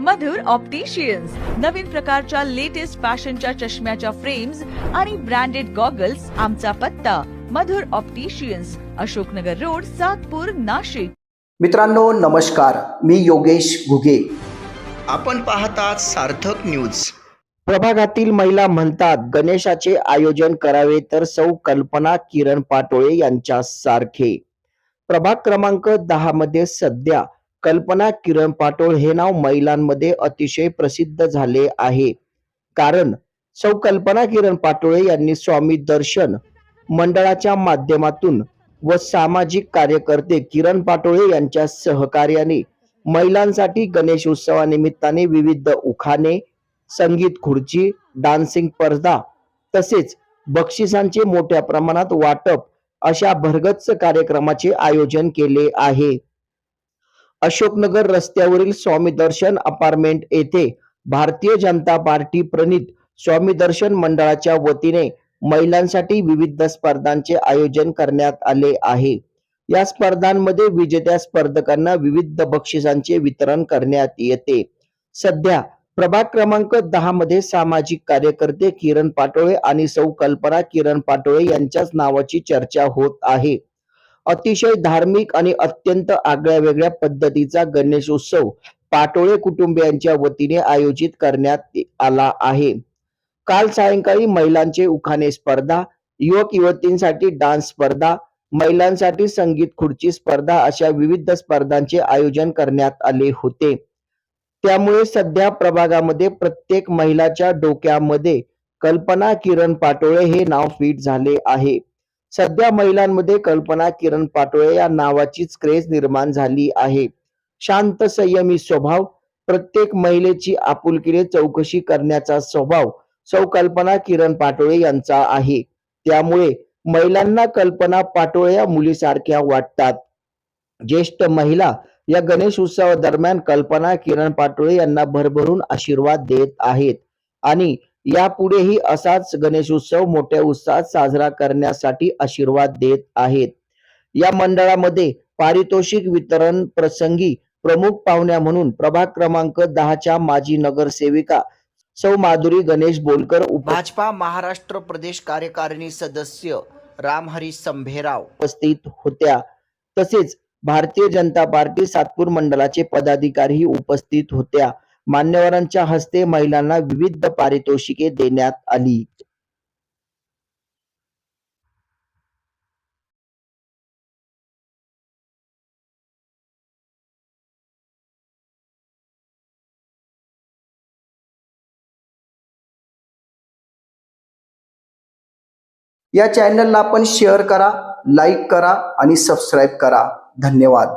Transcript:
मधुर opticians नवीन प्रकारच्या latest फॅशनच्या चष्म्याच्या फ्रेम्स आणि ब्रँडेड गॉगल्स आमचा पत्ता. Madhur opticians Ashoknagar road Satpur Nashik. मित्रांनो नमस्कार. मी योगेश घुगे. आपण पाहतात सार्थक न्यूज प्रभागातील महिला म्हणतात गणेशाचे आयोजन करावे तर सौ कल्पना किरण पाटोळे यांच्या सारखे प्रभाग क्रमांक दहा मध्ये सध्या कल्पना किरण पाटोळ हे नाव महिलांमध्ये अतिशय प्रसिद्ध झाले आहे. कारण सौ कल्पना किरण पाटोळे यांनी स्वामी दर्शन मंडळाच्या माध्यमातून व सामाजिक कार्यकर्ते किरण पाटोळे यांच्या सहकार्याने महिलांसाठी गणेश उत्सवानिमित्ताने विविध उखाणे संगीत खुर्ची डान्सिंग स्पर्धा तसेच बक्षिसांचे मोठ्या प्रमाणात वाटप अशा भरगच्च कार्यक्रमाचे आयोजन केले आहे. अशोकनगर रस्त्यावरील स्वामी दर्शन अपार्टमेंट येथे भारतीय जनता पार्टी प्रणित स्वामी दर्शन मंडळाच्या वतीने महिलांसाठी विविध स्पर्धांचे आयोजन करण्यात आले आहे. या स्पर्धांमध्ये विजेत्या स्पर्धकांना विविध बक्षिसांचे वितरण करण्यात येते. सध्या प्रभाग क्रमांक दहा मध्ये सामाजिक कार्यकर्ते किरण पाटोळे आणि सौ कल्पना किरण पाटोळे यांच्याच नावाची चर्चा होत आहे. अतिशय धार्मिक आणि अत्यंत आगळ्या वेगळ्या पद्धतीचा गणेशोत्सव पाटोळे कुटुंबियांच्या वतीने आयोजित करण्यात आला आहे. काल सायंकाळी महिलांचे उखाणे स्पर्धा युवक युवतींसाठी डान्स स्पर्धा महिलांसाठी संगीत खुर्ची स्पर्धा अशा विविध स्पर्धांचे आयोजन करण्यात आले होते. त्यामुळे सध्या प्रभागामध्ये प्रत्येक महिलाच्या डोक्यामध्ये कल्पना किरण पाटोळे हे नाव फिट झाले आहे. सध्या महिलांमध्ये कल्पना किरण पाटोळे या नावाचीच क्रेज निर्माण झाली आहे. शांत संयमी स्वभाव प्रत्येक महिलेची आपुलकीने चौकशी करण्याचा स्वभाव सौ कल्पना किरण पाटोळे यांचा आहे. त्यामुळे महिलांना कल्पना पाटोळे या मुलीसारख्या वाटतात. ज्येष्ठ महिला या गणेश उत्सवादरम्यान कल्पना किरण पाटोळे यांना भरभरून आशीर्वाद देत आहेत. आणि यापुढेही असाच गणेश उत्सव मोठ्या उत्साहात साजरा करण्यासाठी आशीर्वाद देत आहेत. या मंडळामध्ये पारितोषिक वितरण प्रसंगी प्रमुख पाहुण्या म्हणून प्रभाग क्रमांक दहाच्या माजी नगरसेविका सौ माधुरी गणेश बोलकर भाजपा महाराष्ट्र प्रदेश कार्यकारिणी सदस्य रामहरी संभेराव उपस्थित होत्या. तसेच भारतीय जनता पार्टी सातपूर मंडळाचे पदाधिकारीही उपस्थित होत्या. मान्यवरांच्या हस्ते महिलांना विविध पारितोषिके देण्यात आली. या चॅनलला आपण शेअर करा लाईक करा आणि सबस्क्राईब करा. धन्यवाद.